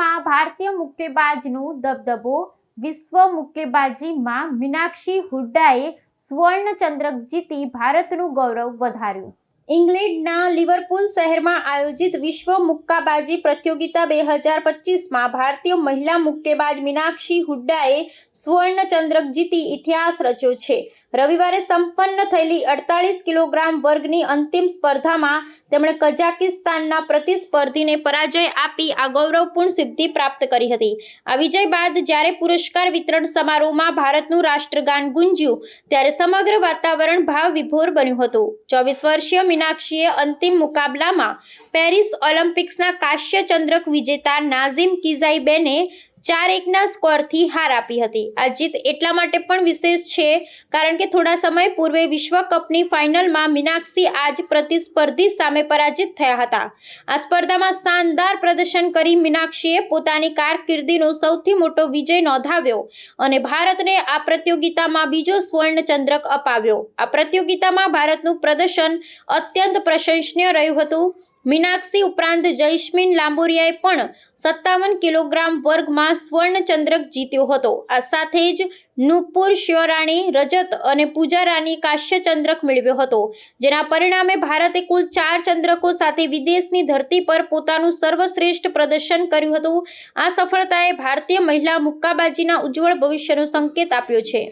દેશમાં ભારતીય મુક્કેબાજનો દબદબો વિશ્વ મુક્કેબાજીમાં મીનાક્ષી હુડ્ડાએ સ્વર્ણ ચંદ્રક જીતી ભારતનું ગૌરવ વધાર્યું. ઇંગ્લેન્ડના લિવરપુલ શહેરમાં આયોજિત વિશ્વ મુક્કાબાજી પ્રતિયોગિતા બે હજાર પચીસમાં ભારતીય મહિલા મુક્કેબાજ મીનાક્ષી હુડ્ડાએ સુવર્ણ ચંદ્રક જીતી ઇતિહાસ રચ્યો છે. રવિવારે સંપન્ન થયેલી અડતાલીસ કિલોગ્રામ વર્ગની અંતિમ સ્પર્ધામાં તેમણે કઝાકિસ્તાનના પ્રતિસ્પર્ધીને પરાજય આપી આ ગૌરવપૂર્ણ સિદ્ધિ પ્રાપ્ત કરી હતી. આ વિજય બાદ જ્યારે પુરસ્કાર વિતરણ સમારોહમાં ભારતનું રાષ્ટ્રગાન ગુંજ્યું, ત્યારે સમગ્ર વાતાવરણ ભાવ વિભોર બન્યું હતું. ચોવીસ વર્ષીય મીનાક્ષીએ અંતિમ મુકાબલામાં પેરિસ ઓલિમ્પિક્સના કાંસ્ય ચંદ્રક વિજેતા નાઝિમ કિઝાઈબેને ચાર એકના સ્કોરથી હાર આપી હતી. આ જીત એટલા માટે પણ વિશેષ છે, કારણ કે થોડા સમય પૂર્વે વિશ્વ કપની ફાઇનલમાં મીનાક્ષી આજ પ્રતિસ્પર્ધી સામે પરાજિત થયા હતા. આ સ્પર્ધામાં શાનદાર પ્રદર્શન કરી મીનાક્ષીએ પોતાની કારકિર્દીનો સૌથી મોટો વિજય નોંધાવ્યો અને ભારતને આ પ્રતિયોગિતામાં બીજો સ્વર્ણ ચંદ્રક અપાવ્યો. આ પ્રતિયોગિતામાં ભારતનું પ્રદર્શન અત્યંત પ્રશંસનીય રહ્યું હતું. મીનાક્ષી ઉપરાંત જૈસ્મીન લાંબોરિયાએ પણ સત્તાવન કિલોગ્રામ વર્ગમાં સ્વર્ણ ચંદ્રક જીત્યો હતો. આ સાથે જ નુપુર શ્યોરાણી રજત અને પૂજા રાની કાશ્ય ચંદ્રક મેળવ્યો હતો, જેના પરિણામે ભારતે કુલ ચાર ચંદ્રકો સાથે વિદેશની ધરતી પર પોતાનું સર્વશ્રેષ્ઠ પ્રદર્શન કર્યું હતું. આ સફળતાએ ભારતીય મહિલા મુક્કાબાજીના ઉજ્જવળ ભવિષ્યનો સંકેત આપ્યો છે.